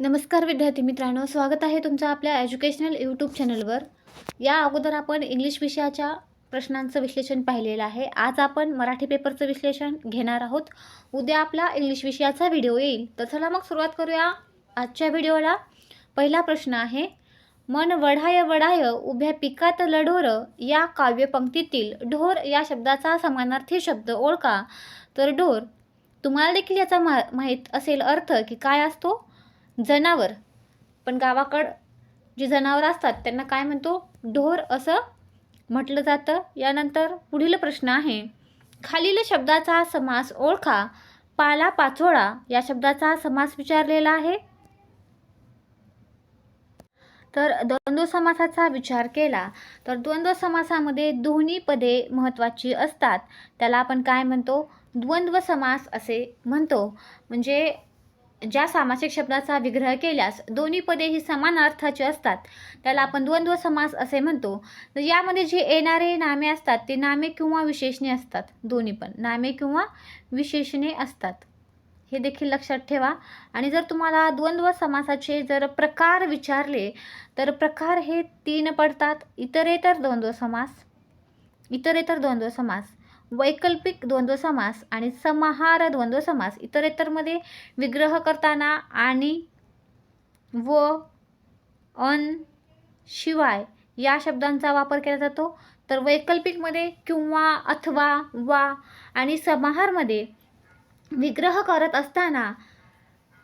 नमस्कार विद्यार्थी मित्रांनो स्वागत आहे तुमचं आपल्या एज्युकेशनल यूट्यूब चॅनलवर या अगोदर आपण इंग्लिश विषयाच्या प्रश्नांचं विश्लेषण पाहिलेलं आहे. आज आपण मराठी पेपरचं विश्लेषण घेणार आहोत. उद्या आपला इंग्लिश विषयाचा व्हिडिओ येईल. तर चला मग सुरुवात करूया. आजच्या व्हिडिओला पहिला प्रश्न आहे मन वढाय वढाय उभ्या पिकात लढोर या काव्यपंक्तीतील ढोर या शब्दाचा समानार्थी शब्द ओळखा. तर ढोर तुम्हाला देखील याचा मा माहीत असेल अर्थ की काय असतो? जनावर. पण गावाकडं जी जनावरं असतात त्यांना काय म्हणतो? ढोर असं म्हटलं जातं. यानंतर पुढील प्रश्न आहे. खालील शब्दाचा समास ओळखा. पाला पाचोळा या शब्दाचा समास विचारलेला आहे. तर द्वंद्व समासाचा विचार केला. तर द्वंद्व समासामध्ये दोन्ही पदे महत्त्वाची असतात. त्याला आपण काय म्हणतो? द्वंद्व समास असे म्हणतो. म्हणजे ज्या सामासिक शब्दाचा विग्रह केल्यास दोन्ही पदे ही समान अर्थाची असतात. त्याला आपण द्वंद्व समास असे म्हणतो. तर यामध्ये जे येणारे नामे असतात ते नामे किंवा विशेषणे असतात. दोन्ही पण. नामे किंवा विशेषणे असतात. हे देखील लक्षात ठेवा. आणि जर तुम्हाला द्वंद्व समासाचे जर प्रकार विचारले तर प्रकार हे तीन पडतात. इतरेतर द्वंद्व समास. इतरेतर द्वंद्व समास. वैकल्पिक द्वंद्व समास आणि समाहार द्वंद्व समास इतरेतरमध्ये विग्रह करताना आणि व अन शिवाय या शब्दांचा वापर केला जातो. तर वैकल्पिकमध्ये किंवा अथवा वा आणि समाहारमध्ये विग्रह करत असताना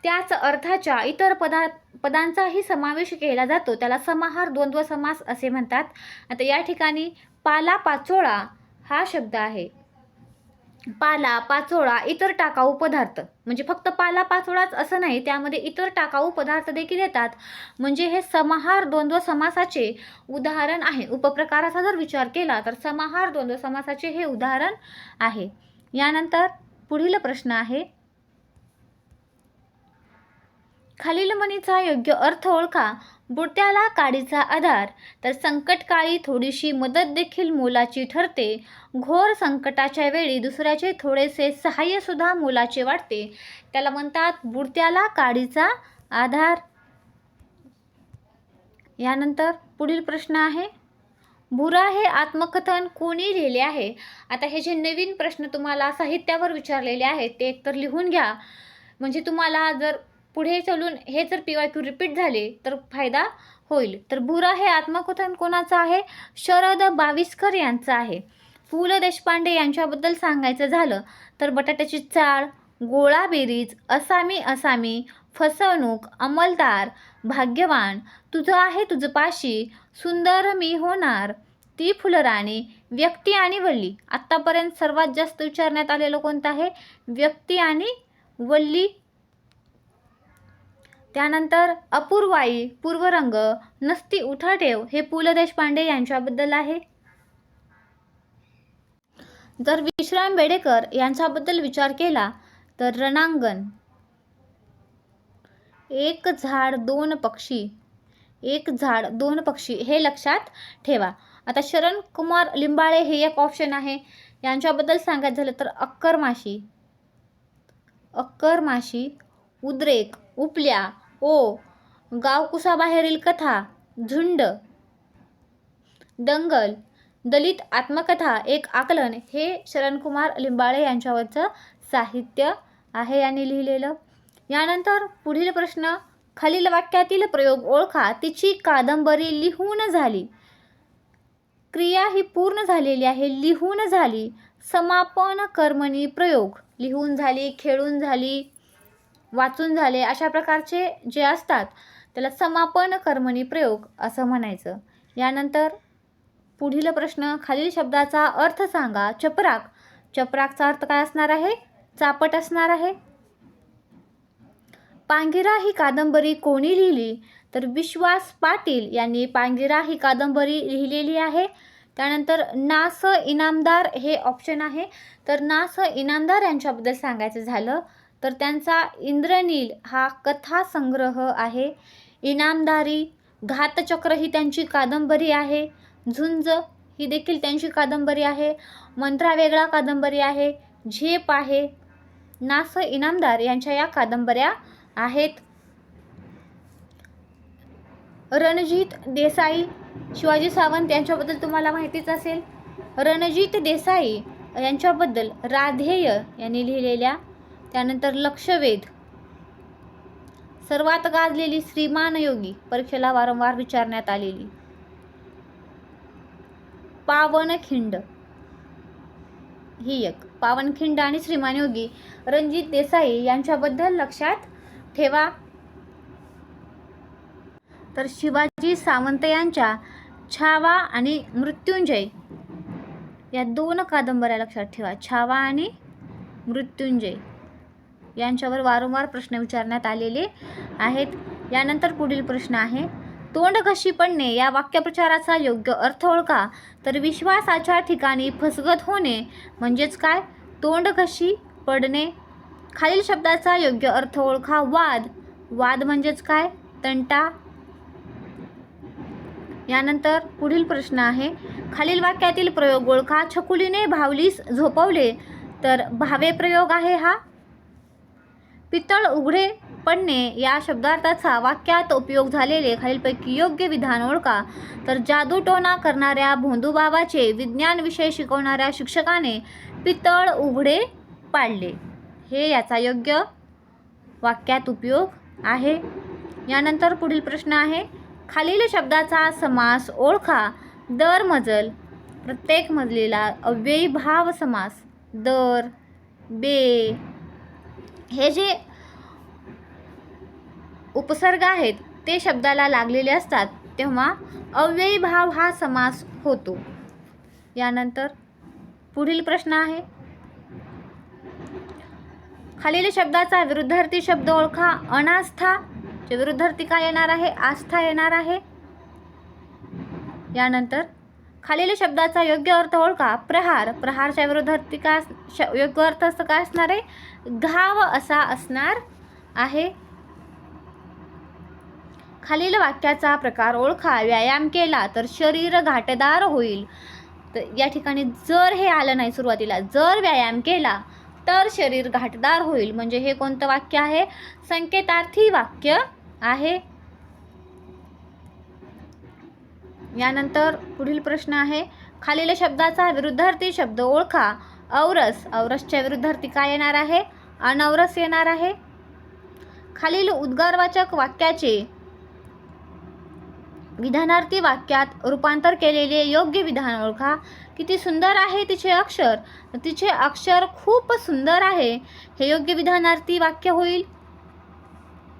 त्याच अर्थाच्या इतर पदा पदांचाही समावेश केला जातो. त्याला समाहार द्वंद्व समास असे म्हणतात. आता या ठिकाणी पाला पाचोळा हा शब्द आहे. पाला पाचोळा इतर टाकाऊ पदार्थ. म्हणजे फक्त पाला पाचोळाच असं नाही त्यामध्ये इतर टाकाऊ पदार्थ देखील येतात. म्हणजे हे समाहार द्वंद्व समासाचे उदाहरण आहे. उपप्रकाराचा जर विचार केला तर समाहार द्वंद्व समासाचे हे उदाहरण आहे. यानंतर पुढील प्रश्न आहे. खालील म्हणीचा योग्य अर्थ ओळखा. बुडत्याला काडीचा आधार. तर संकटकाळी थोडीशी मदत देखील मोलाची ठरते. घोर संकटाच्या वेळी दुसऱ्याचे थोडेसे सहाय्यसुद्धा मोलाचे वाटते. त्याला म्हणतात बुडत्याला काडीचा आधार. यानंतर पुढील प्रश्न आहे. भुरा हे आत्मकथन कोणी लिहिले आहे? आता हे जे नवीन प्रश्न तुम्हाला साहित्यावर विचारलेले आहेत ते एकतर लिहून घ्या. म्हणजे तुम्हाला जर पुढे चलून हे जर पी वाय क्यू रिपीट झाले तर फायदा होईल. तर भुरा हे आत्मकथन कोणाचं आहे? शरद बाविस्कर यांचं आहे. पु ल देशपांडे यांच्याबद्दल सांगायचं झालं तर बटाट्याची चाळ गोळा बेरीज असामी असामी फसवणूक अंमलदार भाग्यवान तुझं आहे तुझं पाशी सुंदर मी होणार ती फुलराणी व्यक्ती आणि वल्ली. आत्तापर्यंत सर्वात जास्त विचारण्यात आलेलं कोणतं आहे? व्यक्ती आणि वल्ली. त्यानंतर अपूर्वाई पूर्वरंग नसती उठाठेव हे पु ल देशपांडे यांच्याबद्दल आहे. जर विश्राम बेडेकर यांच्याबद्दल विचार केला तर रणांगण. एक झाड दोन पक्षी. एक झाड दोन पक्षी हे लक्षात ठेवा. आता शरण कुमार लिंबाळे हे एक ऑप्शन आहे. यांच्याबद्दल सांगायचं झालं तर अक्कर माशी अक्कर माशी उद्रेक उपल्या ओ गावकुसाबाहेरील कथा झुंड. दंगल दलित आत्मकथा एक आकलन हे शरणकुमार लिंबाळे यांच्यावरचं साहित्य आहे यांनी लिहिलेलं. यानंतर पुढील प्रश्न खालील वाक्यातील प्रयोग ओळखा तिची कादंबरी लिहून झाली. क्रिया ही पूर्ण झालेली आहे लिहून झाली. समापन कर्मणी प्रयोग लिहून झाली खेळून झाली. वाचून झाले अशा प्रकारचे जे असतात त्याला समापन कर्मणी प्रयोग असं म्हणायचं. यानंतर पुढील प्रश्न खालील शब्दाचा अर्थ सांगा. चपराक. चपराकचा अर्थ काय असणार आहे? चापट असणार आहे. पांगिरा ही कादंबरी कोणी लिहिली? तर विश्वास पाटील यांनी पांगिरा ही कादंबरी लिहिलेली आहे. त्यानंतर नास इनामदार हे ऑप्शन आहे. तर नास इनामदार यांच्याबद्दल सांगायचं झालं. तर त्यांचा इंद्रनील हा कथासंग्रह आहे. इनामदारी घातचक्र ही त्यांची कादंबरी आहे. झुंज ही देखील त्यांची कादंबरी आहे. मंत्रा वेगळा कादंबरी आहे. झेप आहे. नास इनामदार यांच्या या कादंबऱ्या आहेत. रणजित देसाई शिवाजी सावंत यांच्याबद्दल तुम्हाला माहितीच असेल. रणजित देसाई यांच्याबद्दल राधेय यांनी लिहिलेल्या त्यानंतर लक्षवेध. सर्वात गाजलेली श्रीमान योगी परीक्षेला वारंवार विचारण्यात आलेली. पावनखिंड. ही एक. पावनखिंड आणि श्रीमान योगी रणजित देसाई यांच्याबद्दल लक्षात ठेवा. तर शिवाजी सावंत यांच्या छावा आणि मृत्युंजय या दोन कादंबऱ्या लक्षात ठेवा. छावा आणि मृत्युंजय. यांच्यावर वारंवार प्रश्न विचारण्यात आलेले आहेत. यानंतर पुढील प्रश्न आहे तोंड कशी पडणे या वाक्यप्रचाराचा योग्य अर्थ ओळखा. तर विश्वासाच्या ठिकाणी फसगत होणे म्हणजेच काय? तोंड कशी पडणे? खालील शब्दाचा योग्य अर्थ ओळखा. वाद. वाद म्हणजेच काय? तंटा. यानंतर पुढील प्रश्न आहे खालील वाक्यातील प्रयोग ओळखा. छकुलीने भावलीस झोपवले. तर भावे प्रयोग आहे हा? पितळ उघडे पडणे या शब्दार्थाचा वाक्यात उपयोग झालेले खालीलपैकी योग्य विधान ओळखा. तर जादूटोणा करणाऱ्या भोंदूबाबाचे विज्ञान विषय शिकवणाऱ्या शिक्षकाने पितळ उघडे पाडले. हे याचा योग्य वाक्यात उपयोग आहे. यानंतर पुढील प्रश्न आहे. खालील शब्दाचा समास ओळखा. दर मजल. प्रत्येक मजलीला अव्ययी भाव समास. दर बे हे जे उपसर्ग आहेत ते शब्दाला लागलेले असतात तेव्हा अव्ययी भाव हा समास होतो. यानंतर पुढील प्रश्न आहे. खालील शब्दाचा विरुद्धार्थी शब्द ओळखा. अनास्था चे विरुद्धार्थी काय येणार आहे? आस्था येणार आहे. यानंतर खालील शब्दाचा योग्य अर्थ ओळखा. प्रहार. प्रहारच्या विरुद्धार्थी का श- योग्य अर्थ असं काय असणार आहे? घाव असा असणार आहे. खालील वाक्याचा प्रकार ओळखा. व्यायाम केला तर शरीर घाटदार होईल. तर या ठिकाणी जर हे आलं नाही सुरुवातीला जर व्यायाम केला तर शरीर घाटदार होईल. म्हणजे हे कोणतं वाक्य आहे? संकेतार्थी वाक्य आहे. यानंतर पुढील प्रश्न आहे खालील शब्दाचा विरुद्धार्थी शब्द ओळखा. औरस औरसच्या विरुद्धार्थी काय येणार आहे? अनौरस येणार आहे. खालील उद्गारवाचक वाक्याचे विधानार्थी वाक्यात रूपांतर केलेले योग्य विधान ओळखा. किती सुंदर आहे तिचे अक्षर. तिचे अक्षर खूप सुंदर आहे. हे योग्य विधानार्थी वाक्य होईल.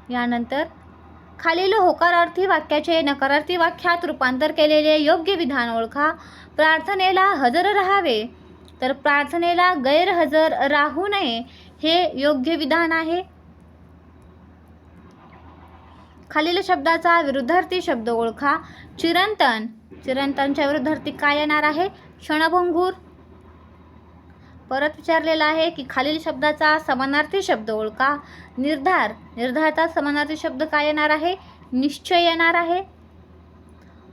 यानंतर खालील होकारार्थी वाक्याचे नकारार्थी वाक्यात रूपांतर केलेले योग्य विधान ओळखा. प्रार्थनेला हजर राहावे. तर प्रार्थनेला गैरहजर राहू नये हे योग्य विधान आहे. खालील शब्दाचा विरुद्धार्थी शब्द ओळखा. चिरंतन. चिरंतनच्या विरुद्धार्थी काय येणार आहे? क्षणभंगूर. परत विचारलेला आहे की खालील शब्दाचा समानार्थी शब्द ओळखा. निर्धार निर्धारचा समानार्थी शब्द काय येणार आहे? निश्चय येणार आहे.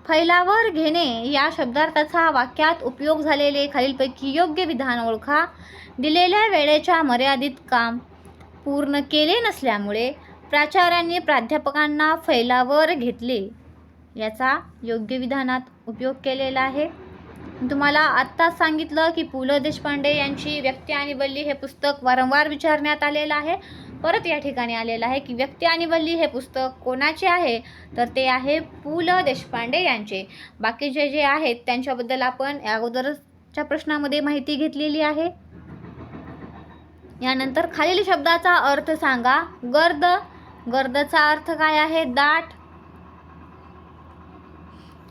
फैलावर घेणे या शब्दार्थाचा वाक्यात उपयोग झालेले खालीलपैकी योग्य विधान ओळखा. दिलेल्या वेळेच्या मर्यादित काम पूर्ण केले नसल्यामुळे प्राचार्यांनी प्राध्यापकांना फैलावर घेतले. याचा योग्य विधानात उपयोग केलेला आहे. तुम्हाला आत्ताच सांगितलं की पु ल देशपांडे यांची व्यक्ती आणि वल्ली हे पुस्तक वारंवार विचारण्यात आलेलं आहे. परत या ठिकाणी आलेलं आहे की व्यक्ती आणि वल्ली हे पुस्तक कोणाचे आहे? तर ते आहे पु ल देशपांडे यांचे. बाकीचे जे आहेत त्यांच्याबद्दल आपण अगोदरच्या प्रश्नामध्ये माहिती घेतलेली आहे. यानंतर खालील शब्दाचा अर्थ सांगा. गर्द. गर्दचा अर्थ काय आहे? दाट.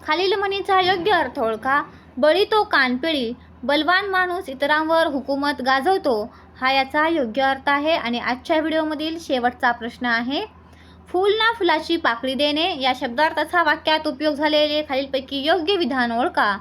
खालील म्हणीचा योग्य अर्थ ओळखा. बळी तो कानपिळी बलवान माणूस इतरांवर हुकूमत गाजवतो हा याचा योग्य अर्थ आहे आणि आजच्या व्हिडिओमधील शेवटचा प्रश्न आहे. फूल ना फुलाची पाकळी देणे या शब्दार्थाचा वाक्यात उपयोग झालेले खालीलपैकी योग्य विधान ओळखा.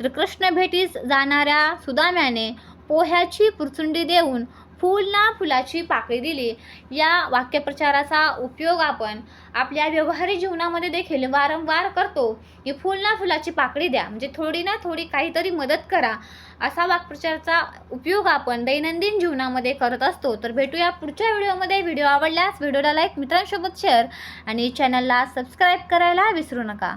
तर कृष्ण भेटीस जाणाऱ्या सुदाम्याने पोह्याची पुरचुंडी देऊन फूल ना फुलाची पाकळी दिली. या वाक्यप्रचाराचा उपयोग आपण आपल्या व्यवहारिक जीवनामध्ये देखील वारंवार करतो. की फूल ना फुलाची पाकळी द्या. म्हणजे थोडी ना थोडी काहीतरी मदत करा. असा वाक्प्रचाराचा उपयोग आपण दैनंदिन जीवनामध्ये करत असतो. तर भेटूया पुढच्या व्हिडिओमध्ये. व्हिडिओ आवडल्यास व्हिडिओला लाईक मित्रांसोबत शेअर आणि चॅनलला सबस्क्राईब करायला विसरू नका.